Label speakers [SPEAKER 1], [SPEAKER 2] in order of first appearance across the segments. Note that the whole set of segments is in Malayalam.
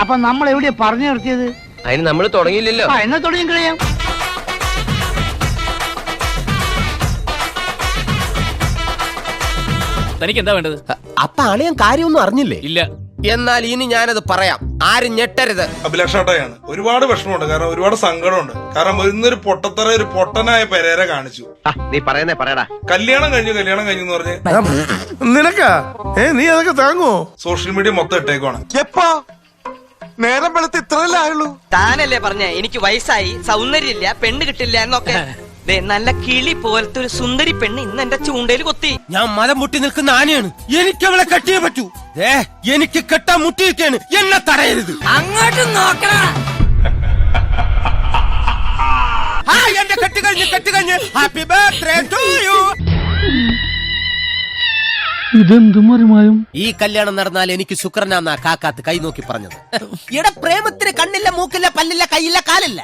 [SPEAKER 1] അപ്പൊ നമ്മൾ എവിടെയാ പറഞ്ഞു നിർത്തിയത്?
[SPEAKER 2] അതിന് നമ്മൾ തുടങ്ങിയില്ലല്ലോ.
[SPEAKER 1] ആ എന്നാ തുടങ്ങി കഴിയാം
[SPEAKER 3] തനിക്ക് എന്താ വേണ്ടത്
[SPEAKER 2] അപ്പൊ അളിയൻ കാര്യമൊന്നും അറിഞ്ഞില്ലേ?
[SPEAKER 3] ഇല്ല.
[SPEAKER 2] എന്നാൽ ഇനി ഞാനത് പറയാം. ആരും ഞെട്ടരുത്.
[SPEAKER 4] അഭിലാഷാട്ടയാണ്. ഒരുപാട് വിഷമമുണ്ട്. കാരണം ഒരുപാട് സങ്കടമുണ്ട്. കാരണം ഇന്നൊരു പൊട്ടത്തറ ഒരു പൊട്ടനായ പെരേര കാണിച്ചു.
[SPEAKER 2] നീ പറയുന്നേ പറയടാ.
[SPEAKER 4] കല്യാണം കഴിഞ്ഞു കല്യാണം കഴിഞ്ഞു എന്ന് പറഞ്ഞ്.
[SPEAKER 5] നിനക്കാ? ഏ നീ അതൊക്കെ താങ്ങോ
[SPEAKER 4] സോഷ്യൽ മീഡിയ മൊത്തം ഇട്ടേക്കുവാണ്.
[SPEAKER 5] എപ്പോ? നേരം വെളുത്ത് ഇത്രയല്ലേ ആയുള്ളൂ?
[SPEAKER 6] താനല്ലേ പറഞ്ഞ എനിക്ക് വയസ്സായി സൗന്ദര്യമില്ല പെണ്ണ് കിട്ടില്ല എന്നൊക്കെ. ദേ, നല്ല കിളി പോലത്തെ ഒരു സുന്ദരി പെണ്ണ് ഇന്ന് എന്റെ ചൂണ്ടയിൽ കൊത്തി.
[SPEAKER 2] ഞാൻ മലം മുട്ടി നിൽക്കുന്ന ആനയാണ്. എനിക്ക് അവളെ കെട്ടിയേ പറ്റൂ. ഏ എനിക്ക് കെട്ടാൻ മുട്ടിയിരിക്കാണ് എന്നെ തടയരുത്.
[SPEAKER 6] അങ്ങോട്ട് നോക്കണ
[SPEAKER 2] ആ എന്റെ കെട്ടുകഴിഞ്ഞ് കഴിഞ്ഞ് കെട്ട് കഴിഞ്ഞ്. ഹാപ്പി ബർത്ത്ഡേ ടു യു ഈ കല്യാണം നടന്നാൽ എനിക്ക് ശുക്രനാന്നാ കാക്കാത്ത് കൈ നോക്കി പറഞ്ഞത്. ഇവിടെ പ്രേമത്തിന് കണ്ണില്ല മൂക്കില്ല പല്ലില്ല കൈയില്ല കാലില്ല.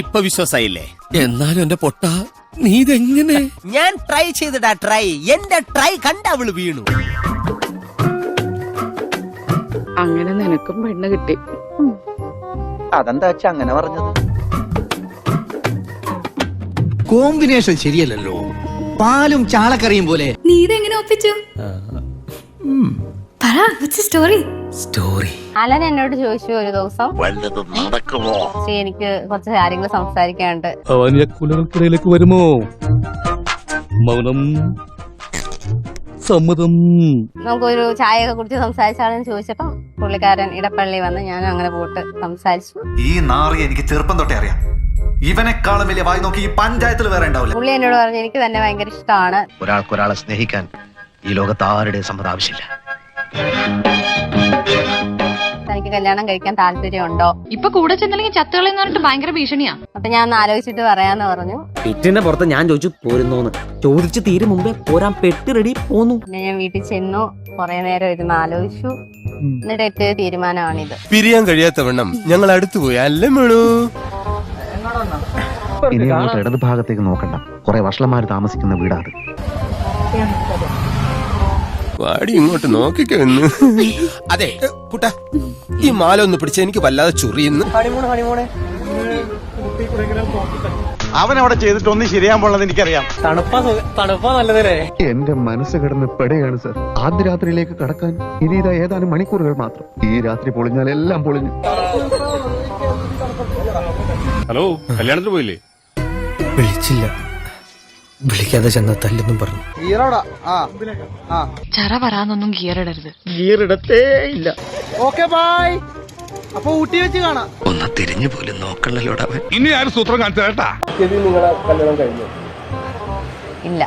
[SPEAKER 2] ഇപ്പൊ വിശ്വാസായില്ലേ?
[SPEAKER 3] എന്നാലും എന്റെ പൊട്ട നീ ഇതെങ്ങനെ?
[SPEAKER 2] ഞാൻ ട്രൈ ചെയ്തിടാ ട്രൈ എന്റെ ട്രൈ കണ്ട അവൾ വീണു.
[SPEAKER 7] അങ്ങനെ നിനക്കും പെണ്ണ് കിട്ടി.
[SPEAKER 1] അതെന്താ വെച്ചാ അങ്ങനെ പറഞ്ഞത്?
[SPEAKER 8] കോമ്പിനേഷൻ ശരിയല്ലല്ലോ. പാലും ചാളക്കറിയും പോലെ.
[SPEAKER 9] നീ ഇതെങ്ങനെ ഒപ്പിച്ചു? പറ സ്റ്റോറി
[SPEAKER 3] സ്റ്റോറി
[SPEAKER 10] അലൻ എന്നോട് ചോദിച്ചു ഒരു ദിവസം. ശ്രീ എനിക്ക് കുറച്ച് കാര്യങ്ങൾ സംസാരിക്കാനുണ്ട്.
[SPEAKER 3] വരുമോ? മൗനം സമ്മതം.
[SPEAKER 10] നമുക്കൊരു ചായയൊക്കെ കുടിച്ച് സംസാരിച്ചാണെന്ന് ചോദിച്ചപ്പോ പുള്ളിക്കാരൻ ഇടപ്പള്ളി വന്ന് ഞാൻ അങ്ങനെ പോട്ട് സംസാരിച്ചു.
[SPEAKER 5] ഈ നാറി എനിക്ക് ചെറുപ്പം തൊട്ടേ അറിയാം. ഇവനെക്കാളും വലിയ വായി നോക്കി ഈ പഞ്ചായത്തിൽ വേറെ ഉണ്ടാവില്ല.
[SPEAKER 10] പുള്ളി എന്നോട് പറഞ്ഞു എനിക്ക് തന്നെ ഭയങ്കര ഇഷ്ടമാണ്.
[SPEAKER 8] ഒരാൾക്കൊരാളെ സ്നേഹിക്കാൻ ഈ ലോകത്ത് ആരുടെയും സമ്മതം ആവശ്യമില്ല.
[SPEAKER 10] തനിക്ക് കല്യാണം കഴിക്കാൻ താല്പര്യമുണ്ടോ?
[SPEAKER 9] ഇപ്പൊ കൂടെ ചെന്നില്ലെങ്കിൽ ചത്തുകളെന്ന് പറഞ്ഞിട്ട് ഭയങ്കര ഭീഷണിയാ.
[SPEAKER 10] അപ്പൊ ഞാൻ ഒന്ന് ആലോചിച്ചിട്ട് പറയാന്ന് പറഞ്ഞു.
[SPEAKER 8] പിറ്റിന്റെ പുറത്ത് ഞാൻ ചോദിച്ചു പോരുന്നോന്ന്? ചോദിച്ചു തീരെ മുമ്പേ പോരാൻ പെട്ടി റെഡി പോന്നു.
[SPEAKER 10] പിന്നെ ഞാൻ വീട്ടിൽ ചെന്നു കുറെ നേരം ഇരുന്ന് ആലോചിച്ചു. എന്നിട്ട് എത്തിയ തീരുമാനമാണിത്.
[SPEAKER 2] പിരിയാൻ കഴിയാത്ത വണ്ണം ഞങ്ങൾ അടുത്തു പോയി അല്ലേ മേളൂ?
[SPEAKER 8] ഇനി അങ്ങോട്ട് ഇടത് ഭാഗത്തേക്ക് നോക്കണ്ട. കുറെ വഷളന്മാര് താമസിക്കുന്ന വീടാത്
[SPEAKER 2] വാടി ഇങ്ങോട്ട് നോക്കിക്കോ ഇന്ന്. അതെ കുട്ട. ഈ മാല ഒന്ന് പിടിച്ച എനിക്ക് വല്ലാതെ ചൊറിയുന്നു.
[SPEAKER 5] അവൻ അവിടെ ചെയ്തിട്ടൊന്നും ശരിയാൻ പോണെന്ന് എനിക്കറിയാം.
[SPEAKER 8] എന്റെ മനസ്സ് കിടന്ന് പെടയാണ് സർ. ആദ്യ രാത്രിയിലേക്ക് കടക്കാൻ ഇനി ഇതാ ഏതാനും മണിക്കൂറുകൾ മാത്രം. ഈ രാത്രി പൊളിഞ്ഞാൽ എല്ലാം പൊളിഞ്ഞു.
[SPEAKER 3] ഹലോ കല്യാണത്തിന് പോയില്ലേ?
[SPEAKER 8] വിളിച്ചില്ല. വിളിക്കാതെ ചെന്ന തല്ലെന്നും പറഞ്ഞു.
[SPEAKER 9] ചറ പറയാന്നൊന്നും ഗിയറിടരുത്.
[SPEAKER 8] ഒന്ന് തിരിഞ്ഞു പോലും നോക്കണല്ലോടാ
[SPEAKER 4] ഇനി ആരും സൂത്രം കാണിച്ചു കേട്ടാ
[SPEAKER 10] ഇല്ല.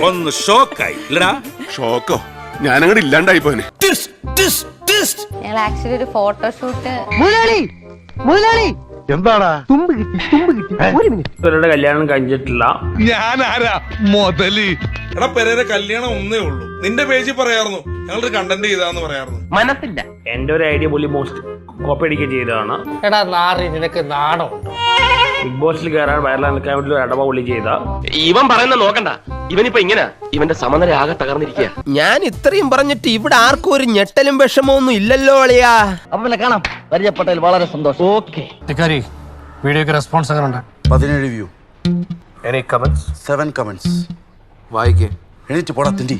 [SPEAKER 4] ഒന്ന് ഷോക്കായി. ഇല്ലടാ.
[SPEAKER 5] ഷോക്കോ? ഞാനങ്ങോട്ട് ഇല്ലാണ്ടായി പോനെ
[SPEAKER 10] ഞങ്ങൾ ആക്ച്വലി ഒരു ഫോട്ടോഷൂട്ട്
[SPEAKER 1] മുതലാളി മുതലാളി.
[SPEAKER 5] എന്താടാ?
[SPEAKER 1] കിട്ടി തുമ്പ് കിട്ടി ഒരു മിനിറ്റ്.
[SPEAKER 3] കല്യാണം കഴിഞ്ഞിട്ടില്ല.
[SPEAKER 4] ഞാൻ ആരാ മുതൽ. എടാ പെരേര കല്യാണം ഒന്നേ ഉള്ളൂ. നിന്റെ പേജിൽ പറയാറുന്നു ഞങ്ങളൊരു കണ്ടന്റ് ചെയ്താന്ന് പറയാറുന്നു
[SPEAKER 2] മനസ്സില്ല.
[SPEAKER 3] എന്റെ ഒരു ഐഡിയ പുള്ളി മോസ്റ്റ് കോപ്പി അടിക്കുക ചെയ്തതാണ്.
[SPEAKER 1] എടാ നാറി നിനക്ക് നാണോ?
[SPEAKER 3] ബിഗ് ബോസിൽ കയറാൻ വയറിൽ നിൽക്കാൻ വേണ്ടി ഒരു അടവ പുള്ളി ചെയ്ത.
[SPEAKER 2] ഇവൻ പറയുന്ന നോക്കണ്ട. ഇവനിപ്പോ ഇങ്ങനെ. ഇവന്റെ സമനില ആകെ തകർന്നിരിക്കുക ഞാൻ ഇത്രയും പറഞ്ഞിട്ട് ഇവിടെ ആർക്കും ഒരു ഞെട്ടലും വിഷമമൊന്നും ഇല്ലല്ലോ അളിയാ.
[SPEAKER 1] അപ്പൊ പിന്നെ കാണാം. പരിചയപ്പെട്ടതിൽ വളരെ സന്തോഷം. ഓക്കെ
[SPEAKER 3] വീഡിയോക്ക് റെസ്പോൺസ് അങ്ങനെ ഉണ്ട്
[SPEAKER 5] പതിനേഴ് view
[SPEAKER 3] any comments
[SPEAKER 5] seven comments
[SPEAKER 3] വായിക്കേ.
[SPEAKER 5] എണീറ്റ് പോടാ തിണ്ടി